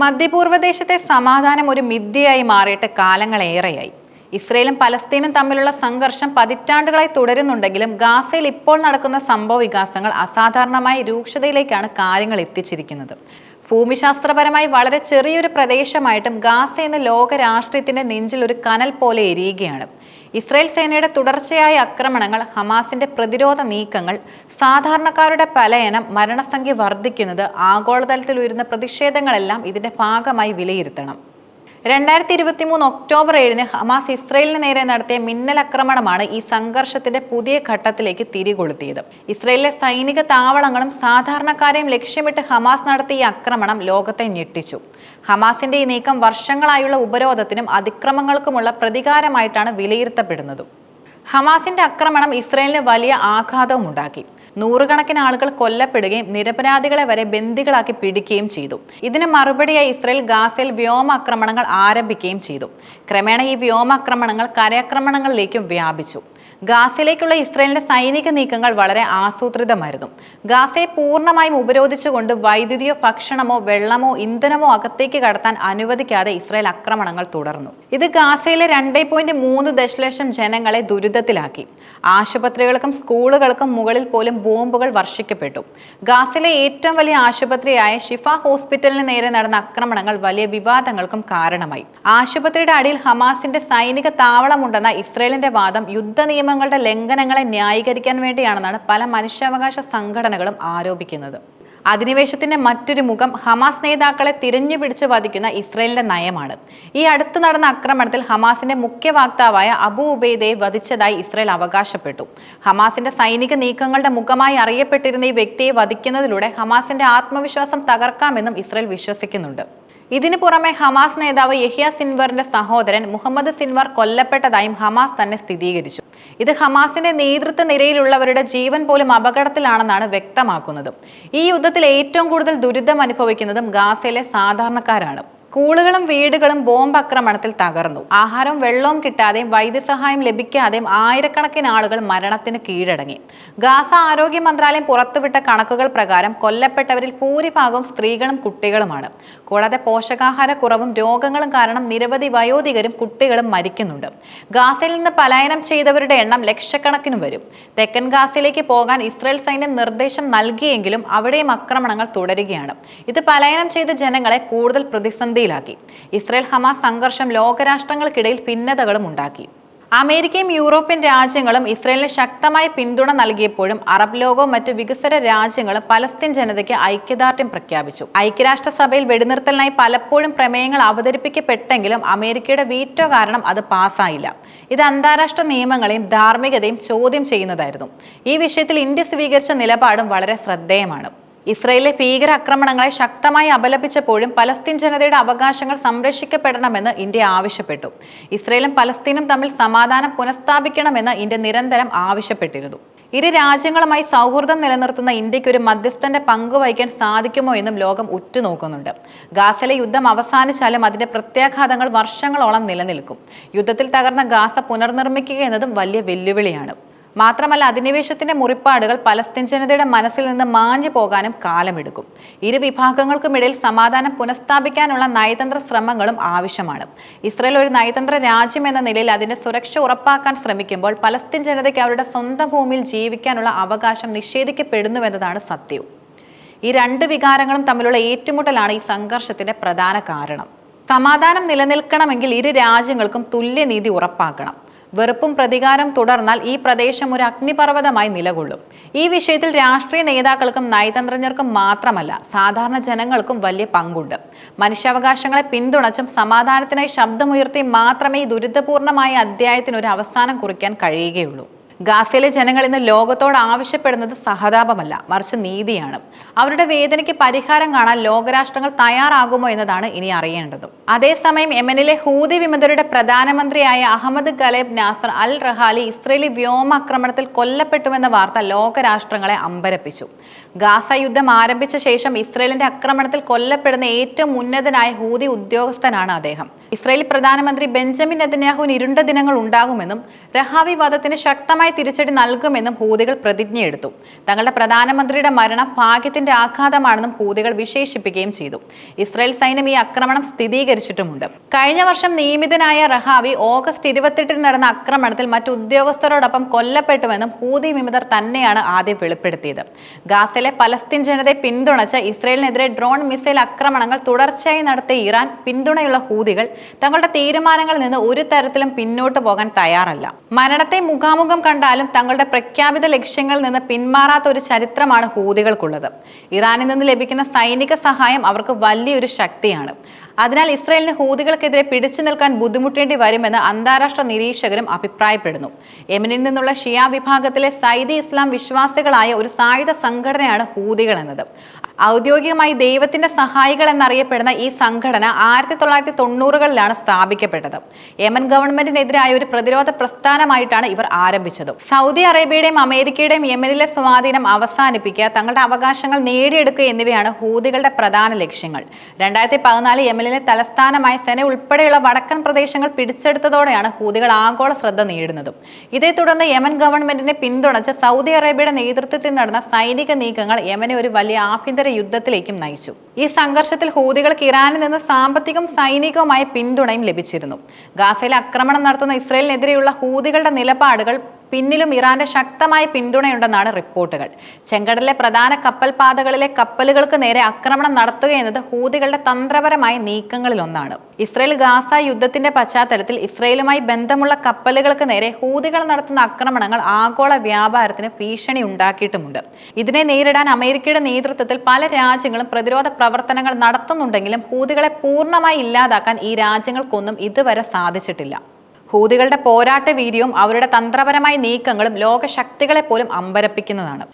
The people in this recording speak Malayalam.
മധ്യപൂർവദേശത്തെ സമാധാനം ഒരു മിഥ്യയായി മാറിയിട്ട് കാലങ്ങളേറെയായി ഇസ്രയേലും പലസ്തീനും തമ്മിലുള്ള സംഘർഷം പതിറ്റാണ്ടുകളായി തുടരുന്നുണ്ടെങ്കിലും ഗാസയിൽ ഇപ്പോൾ നടക്കുന്ന സംഭവ വികാസങ്ങൾ അസാധാരണമായ രൂക്ഷതയിലേക്കാണ് കാര്യങ്ങൾ എത്തിച്ചിരിക്കുന്നത്. ഭൂമിശാസ്ത്രപരമായി വളരെ ചെറിയൊരു പ്രദേശമായിട്ടും ഗാസ എന്ന ലോക രാഷ്ട്രീയത്തിന്റെ നെഞ്ചിൽ ഒരു കനൽ പോലെ എരിയുകയാണ്. ഇസ്രായേൽ സേനയുടെ തുടർച്ചയായ ആക്രമണങ്ങൾ ഹമാസിന്റെ പ്രതിരോധ നീക്കങ്ങൾ സാധാരണക്കാരുടെ പലയനം മരണസംഖ്യ വർദ്ധിക്കുന്നത് ആഗോളതലത്തിൽ ഉയരുന്ന പ്രതിഷേധങ്ങളെല്ലാം ഇതിന്റെ ഭാഗമായി വിലയിരുത്തണം. രണ്ടായിരത്തി ഇരുപത്തി മൂന്ന് ഒക്ടോബർ ഏഴിന് ഹമാസ് ഇസ്രയേലിന് നേരെ നടത്തിയ മിന്നൽ ആക്രമണമാണ് ഈ സംഘർഷത്തിന്റെ പുതിയ ഘട്ടത്തിലേക്ക് തിരികൊളുത്തിയത്. ഇസ്രയേലിലെ സൈനിക താവളങ്ങളും സാധാരണക്കാരെയും ലക്ഷ്യമിട്ട് ഹമാസ് നടത്തിയ ഈ ആക്രമണം ലോകത്തെ ഞെട്ടിച്ചു. ഹമാസിന്റെ ഈ നീക്കം വർഷങ്ങളായുള്ള ഉപരോധത്തിനും അതിക്രമങ്ങൾക്കുമുള്ള പ്രതികാരമായിട്ടാണ് വിലയിരുത്തപ്പെടുന്നതും. ഹമാസിന്റെ ആക്രമണം ഇസ്രയേലിന് വലിയ ആഘാതവും ഉണ്ടാക്കി നൂറുകണക്കിന് ആളുകൾ കൊല്ലപ്പെടുകയും നിരപരാധികളെ വരെ ബന്ദികളാക്കി പിടിക്കുകയും ചെയ്തു. ഇതിന് മറുപടിയായി ഇസ്രയേൽ ഗാസയിൽ വ്യോമാക്രമണങ്ങൾ ആരംഭിക്കുകയും ചെയ്തു. ക്രമേണ ഈ വ്യോമാക്രമണങ്ങൾ കരയാക്രമണങ്ങളിലേക്കും വ്യാപിച്ചു. ഗാസയിലേക്കുള്ള ഇസ്രയേലിന്റെ സൈനിക നീക്കങ്ങൾ വളരെ ആസൂത്രിതമായിരുന്നു. ഗാസയെ പൂർണമായും ഉപരോധിച്ചുകൊണ്ട് വൈദ്യുതിയോ ഭക്ഷണമോ വെള്ളമോ ഇന്ധനമോ അകത്തേക്ക് കടത്താൻ അനുവദിക്കാതെ ഇസ്രയേൽ ആക്രമണങ്ങൾ തുടർന്നു. ഇത് ഗാസയിലെ രണ്ടേ പോയിന്റ് മൂന്ന് ദശലക്ഷം ജനങ്ങളെ ദുരിതത്തിലാക്കി. ആശുപത്രികൾക്കും സ്കൂളുകൾക്കും മുകളിൽ പോലും ബോംബുകൾ വർഷിക്കപ്പെട്ടു. ഗാസിലെ ഏറ്റവും വലിയ ആശുപത്രിയായ ഷിഫ ഹോസ്പിറ്റലിന് നേരെ നടന്ന ആക്രമണങ്ങൾ വലിയ വിവാദങ്ങൾക്കും കാരണമായി. ആശുപത്രിയുടെ അടിയിൽ ഹമാസിന്റെ സൈനിക താവളമുണ്ടെന്ന ഇസ്രയേലിന്റെ വാദം യുദ്ധ നിയമങ്ങളുടെ ലംഘനങ്ങളെ ന്യായീകരിക്കാൻ വേണ്ടിയാണെന്നാണ് പല മനുഷ്യാവകാശ സംഘടനകളും ആരോപിക്കുന്നത്. അധിനിവേശത്തിന്റെ മറ്റൊരു മുഖം ഹമാസ് നേതാക്കളെ തിരഞ്ഞുപിടിച്ച് വധിക്കുന്ന ഇസ്രയേലിന്റെ നയമാണ്. ഈ അടുത്ത് നടന്ന ആക്രമണത്തിൽ ഹമാസിന്റെ മുഖ്യ വാക്താവായ അബു ഉബൈദയെ വധിച്ചതായി ഇസ്രയേൽ അവകാശപ്പെട്ടു. ഹമാസിന്റെ സൈനിക നീക്കങ്ങളുടെ മുഖമായി അറിയപ്പെട്ടിരുന്ന ഈ വ്യക്തിയെ വധിക്കുന്നതിലൂടെ ഹമാസിന്റെ ആത്മവിശ്വാസം തകർക്കാമെന്നും ഇസ്രയേൽ വിശ്വസിക്കുന്നുണ്ട്. ഇതിനു പുറമെ ഹമാസ് നേതാവ് യഹിയ സിൻവറിന്റെ സഹോദരൻ മുഹമ്മദ് സിൻവർ കൊല്ലപ്പെട്ടതായും ഹമാസ് തന്നെ സ്ഥിരീകരിച്ചു. ഇത് ഹമാസിന്റെ നേതൃത്വ നിരയിലുള്ളവരുടെ ജീവൻ പോലും അപകടത്തിലാണെന്നാണ് വ്യക്തമാക്കുന്നത്. ഈ യുദ്ധത്തിൽ ഏറ്റവും കൂടുതൽ ദുരിതം അനുഭവിക്കുന്നതും ഗാസയിലെ സാധാരണക്കാരാണ്. സ്കൂളുകളും വീടുകളും ബോംബ് ആക്രമണത്തിൽ തകർന്നു. ആഹാരവും വെള്ളവും കിട്ടാതെയും വൈദ്യസഹായം ലഭിക്കാതെയും ആയിരക്കണക്കിന് ആളുകൾ മരണത്തിന് കീഴടങ്ങി. ഗാസ ആരോഗ്യ മന്ത്രാലയം പുറത്തുവിട്ട കണക്കുകൾ പ്രകാരം കൊല്ലപ്പെട്ടവരിൽ ഭൂരിഭാഗവും സ്ത്രീകളും കുട്ടികളുമാണ്. കൂടാതെ പോഷകാഹാരക്കുറവും രോഗങ്ങളും കാരണം നിരവധി വയോധികരും കുട്ടികളും മരിക്കുന്നുണ്ട്. ഗാസയിൽ നിന്ന് പലായനം ചെയ്തവരുടെ എണ്ണം ലക്ഷക്കണക്കിന് വരും. തെക്കൻ ഗാസയിലേക്ക് പോകാൻ ഇസ്രായേൽ സൈന്യം നിർദ്ദേശം നൽകിയെങ്കിലും അവിടെയും ആക്രമണങ്ങൾ തുടരുകയാണ്. ഇത് പലായനം ചെയ്ത ജനങ്ങളെ കൂടുതൽ പ്രതിസന്ധിയിലാക്കി. ഇസ്രയേൽ ഹമാസ് സംഘർഷം ലോകരാഷ്ട്രങ്ങൾക്കിടയിൽ ഭിന്നതകളും ഉണ്ടാക്കി. അമേരിക്കയും യൂറോപ്യൻ രാജ്യങ്ങളും ഇസ്രയേലിന് ശക്തമായ പിന്തുണ നൽകിയപ്പോഴും അറബ് ലോകവും മറ്റ് വികസ്വര രാജ്യങ്ങളും പലസ്തീൻ ജനതയ്ക്ക് ഐക്യദാർഢ്യം പ്രഖ്യാപിച്ചു. ഐക്യരാഷ്ട്രസഭയിൽ വെടിനിർത്തലിനായി പലപ്പോഴും പ്രമേയങ്ങൾ അവതരിപ്പിക്കപ്പെട്ടെങ്കിലും അമേരിക്കയുടെ വീറ്റോ കാരണം അത് പാസ്സായില്ല. ഇത് അന്താരാഷ്ട്ര നിയമങ്ങളെയും ധാർമ്മികതയും ചോദ്യം ചെയ്യുന്നതായിരുന്നു. ഈ വിഷയത്തിൽ ഇന്ത്യ സ്വീകരിച്ച നിലപാടും വളരെ ശ്രദ്ധേയമാണ്. ഇസ്രയേലിലെ ഭീകര ആക്രമണങ്ങളെ ശക്തമായി അപലപിച്ചപ്പോഴും പലസ്തീൻ ജനതയുടെ അവകാശങ്ങൾ സംരക്ഷിക്കപ്പെടണമെന്ന് ഇന്ത്യ ആവശ്യപ്പെട്ടു. ഇസ്രയേലും പലസ്തീനും തമ്മിൽ സമാധാനം പുനഃസ്ഥാപിക്കണമെന്ന് ഇന്ത്യ നിരന്തരം ആവശ്യപ്പെട്ടിരുന്നു. ഇരു രാജ്യങ്ങളുമായി സൗഹൃദം നിലനിർത്തുന്ന ഇന്ത്യയ്ക്ക് ഒരു മധ്യസ്ഥന്റെ പങ്ക് വഹിക്കാൻ സാധിക്കുമോ എന്നും ലോകം ഉറ്റുനോക്കുന്നുണ്ട്. ഗാസയിലെ യുദ്ധം അവസാനിച്ചാലും അതിന്റെ പ്രത്യാഘാതങ്ങൾ വർഷങ്ങളോളം നിലനിൽക്കും. യുദ്ധത്തിൽ തകർന്ന ഗാസ പുനർനിർമ്മിക്കുക എന്നതും വലിയ വെല്ലുവിളിയാണ്. മാത്രമല്ല അധിനിവേശത്തിന്റെ മുറിപ്പാടുകൾ പലസ്തീൻ ജനതയുടെ മനസ്സിൽ നിന്ന് മാഞ്ഞു പോകാനും കാലമെടുക്കും. ഇരു വിഭാഗങ്ങൾക്കുമിടയിൽ സമാധാനം പുനഃസ്ഥാപിക്കാനുള്ള നയതന്ത്ര ശ്രമങ്ങളും ആവശ്യമാണ്. ഇസ്രയേൽ ഒരു നയതന്ത്ര രാജ്യം എന്ന നിലയിൽ അതിന്റെ സുരക്ഷ ഉറപ്പാക്കാൻ ശ്രമിക്കുമ്പോൾ പലസ്തീൻ ജനതയ്ക്ക് അവരുടെ സ്വന്തം ഭൂമിയിൽ ജീവിക്കാനുള്ള അവകാശം നിഷേധിക്കപ്പെടുന്നുവെന്നതാണ് സത്യവും ഈ രണ്ട് വികാരങ്ങളും തമ്മിലുള്ള ഏറ്റുമുട്ടലാണ് ഈ സംഘർഷത്തിന്റെ പ്രധാന കാരണം. സമാധാനം നിലനിൽക്കണമെങ്കിൽ ഇരു രാജ്യങ്ങൾക്കും തുല്യനീതി ഉറപ്പാക്കണം. വെറുപ്പും പ്രതികാരം തുടർന്നാൽ ഈ പ്രദേശം ഒരു അഗ്നിപർവതമായി നിലകൊള്ളും. ഈ വിഷയത്തിൽ രാഷ്ട്രീയ നേതാക്കൾക്കും നയതന്ത്രജ്ഞർക്കും മാത്രമല്ല സാധാരണ ജനങ്ങൾക്കും വലിയ പങ്കുണ്ട്. മനുഷ്യാവകാശങ്ങളെ പിന്തുണച്ചും സമാധാനത്തിനായി ശബ്ദമുയർത്തി മാത്രമേ ഈ ദുരിതപൂർണമായ അധ്യായത്തിന് ഒരു അവസാനം കുറിക്കാൻ കഴിയുകയുള്ളൂ. ഗാസയിലെ ജനങ്ങൾ ഇന്ന് ലോകത്തോട് ആവശ്യപ്പെടുന്നത് സഹതാപമല്ല മറിച്ച് നീതിയാണ്. അവരുടെ വേദനയ്ക്ക് പരിഹാരം കാണാൻ ലോകരാഷ്ട്രങ്ങൾ തയ്യാറാകുമോ എന്നതാണ് ഇനി അറിയേണ്ടത്. അതേസമയം യമനിലെ ഹൂതി വിമതരുടെ പ്രധാനമന്ത്രിയായ Ahmed Ghaleb Nasser al Rahawi Israeli വ്യോമാക്രമണത്തിൽ കൊല്ലപ്പെട്ടുവെന്ന വാർത്ത ലോകരാഷ്ട്രങ്ങളെ അമ്പരപ്പിച്ചു. ഗാസ യുദ്ധം ആരംഭിച്ച ശേഷം ഇസ്രയേലിന്റെ ആക്രമണത്തിൽ കൊല്ലപ്പെടുന്ന ഏറ്റവും ഉന്നതനായ ഹൂതി ഉദ്യോഗസ്ഥനാണ് അദ്ദേഹം. ഇസ്രയേൽ പ്രധാനമന്ത്രി ബെഞ്ചമിൻ നെതന്യാഹുവിന് ഇരുണ്ട ദിനങ്ങൾ ഉണ്ടാകുമെന്നും റഹാവി വധത്തിന് ശക്തമായ ശക്തമായ തിരിച്ചടി നൽകുമെന്നും ഹൂതികൾ പ്രതിജ്ഞയെടുത്തു. തങ്ങളുടെ പ്രധാനമന്ത്രിയുടെ മരണം ഭാഗ്യത്തിന്റെ ആഘാതമാണെന്നും ഹൂതികൾ വിശേഷിപ്പിക്കുകയും ചെയ്തു. ഇസ്രായേൽ സൈന്യം ഈ ആക്രമണം സ്ഥിരീകരിച്ചിട്ടുമുണ്ട്. കഴിഞ്ഞ വർഷം നിയമിതനായ റഹാവി ഓഗസ്റ്റ് ഇരുപത്തെട്ടിന് നടന്ന ആക്രമണത്തിൽ മറ്റു ഉദ്യോഗസ്ഥരോടൊപ്പം കൊല്ലപ്പെട്ടുവെന്നും ഹൂതി വിമതർ തന്നെയാണ് ആദ്യം വെളിപ്പെടുത്തിയത്. ഗാസയിലെ പലസ്തീൻ ജനതയെ പിന്തുണച്ച് ഇസ്രയേലിനെതിരെ ഡ്രോൺ മിസൈൽ ആക്രമണങ്ങൾ തുടർച്ചയായി നടത്തിയ ഇറാൻ പിന്തുണയുള്ള ഹൂതികൾ തങ്ങളുടെ തീരുമാനങ്ങളിൽ നിന്ന് ഒരു തരത്തിലും പിന്നോട്ട് പോകാൻ തയ്യാറല്ല. മരണത്തെ മുഖാമുഖം കണ്ടാലും തങ്ങളുടെ പ്രഖ്യാപിത ലക്ഷ്യങ്ങളിൽ നിന്ന് പിന്മാറാത്ത ഒരു ചരിത്രമാണ് ഹൂതികൾക്കുള്ളത്. ഇറാനിൽ നിന്ന് ലഭിക്കുന്ന സൈനിക സഹായം അവർക്ക് വലിയൊരു ശക്തിയാണ്. അതിനാൽ ഇസ്രയേലിന് ഹൂതികൾക്കെതിരെ പിടിച്ചു നിൽക്കാൻ ബുദ്ധിമുട്ടേണ്ടി വരുമെന്ന് അന്താരാഷ്ട്ര നിരീക്ഷകരും അഭിപ്രായപ്പെടുന്നു. യമനിൽ നിന്നുള്ള ഷിയ വിഭാഗത്തിലെ സൈദി ഇസ്ലാം വിശ്വാസികളായ ഒരു സായുധ സംഘടനയാണ് ഹൂതികൾ എന്നത്. ഔദ്യോഗികമായി ദൈവത്തിന്റെ സഹായികൾ എന്നറിയപ്പെടുന്ന ഈ സംഘടന ആയിരത്തി തൊള്ളായിരത്തി തൊണ്ണൂറുകളിലാണ് സ്ഥാപിക്കപ്പെട്ടത്. യമൻ ഗവൺമെന്റിനെതിരായ ഒരു പ്രതിരോധ പ്രസ്ഥാനമായിട്ടാണ് ഇവർ ആരംഭിച്ചത്. സൗദി അറേബ്യയുടെയും അമേരിക്കയുടെയും യമനിലെ സ്വാധീനം അവസാനിപ്പിക്കുക തങ്ങളുടെ അവകാശങ്ങൾ നേടിയെടുക്കുക എന്നിവയാണ് ഹൂതികളുടെ പ്രധാന ലക്ഷ്യങ്ങൾ. രണ്ടായിരത്തി പതിനാല് യമനിലെ തലസ്ഥാനമായ സെന ഉൾപ്പെടെയുള്ള വടക്കൻ പ്രദേശങ്ങൾ പിടിച്ചെടുത്തതോടെയാണ് ഹൂതികൾ ആഗോള ശ്രദ്ധ നേടുന്നതും. ഇതേ തുടർന്ന് യമൻ ഗവൺമെന്റിനെ പിന്തുണച്ച് സൗദി അറേബ്യയുടെ നേതൃത്വത്തിൽ നടന്ന സൈനിക നീക്കങ്ങൾ യമനെ ഒരു വലിയ ആഭ്യന്തര യുദ്ധത്തിലേക്കും നയിച്ചു. ഈ സംഘർഷത്തിൽ ഹൂതികൾക്ക് ഇറാനിൽ നിന്ന് സാമ്പത്തികവും സൈനികവുമായ പിന്തുണയും ലഭിച്ചിരുന്നു. ഗാസയിൽ ആക്രമണം നടത്തുന്ന ഇസ്രയേലിനെതിരെയുള്ള ഹൂതികളുടെ നിലപാടുകൾ പിന്നിലും ഇറാന്റെ ശക്തമായ പിന്തുണയുണ്ടെന്നാണ് റിപ്പോർട്ടുകൾ. ചെങ്കടലിലെ പ്രധാന കപ്പൽ പാതകളിലെ കപ്പലുകൾക്ക് നേരെ ആക്രമണം നടത്തുക എന്നത് ഹൂതികളുടെ തന്ത്രപരമായ നീക്കങ്ങളിലൊന്നാണ്. ഇസ്രയേൽ ഗാസ യുദ്ധത്തിന്റെ പശ്ചാത്തലത്തിൽ ഇസ്രയേലുമായി ബന്ധമുള്ള കപ്പലുകൾക്ക് നേരെ ഹൂതികൾ നടത്തുന്ന ആക്രമണങ്ങൾ ആഗോള വ്യാപാരത്തിന് ഭീഷണി ഉണ്ടാക്കിയിട്ടുമുണ്ട്. ഇതിനെ നേരിടാൻ അമേരിക്കയുടെ നേതൃത്വത്തിൽ പല രാജ്യങ്ങളും പ്രതിരോധ പ്രവർത്തനങ്ങൾ നടത്തുന്നുണ്ടെങ്കിലും ഹൂതികളെ പൂർണമായി ഇല്ലാതാക്കാൻ ഈ രാജ്യങ്ങൾക്കൊന്നും ഇതുവരെ സാധിച്ചിട്ടില്ല. ഹൂതികളുടെ പോരാട്ട വീര്യവും അവരുടെ തന്ത്രപരമായ നീക്കങ്ങളും ലോകശക്തികളെ പോലും അമ്പരപ്പിക്കുന്നതാണ്.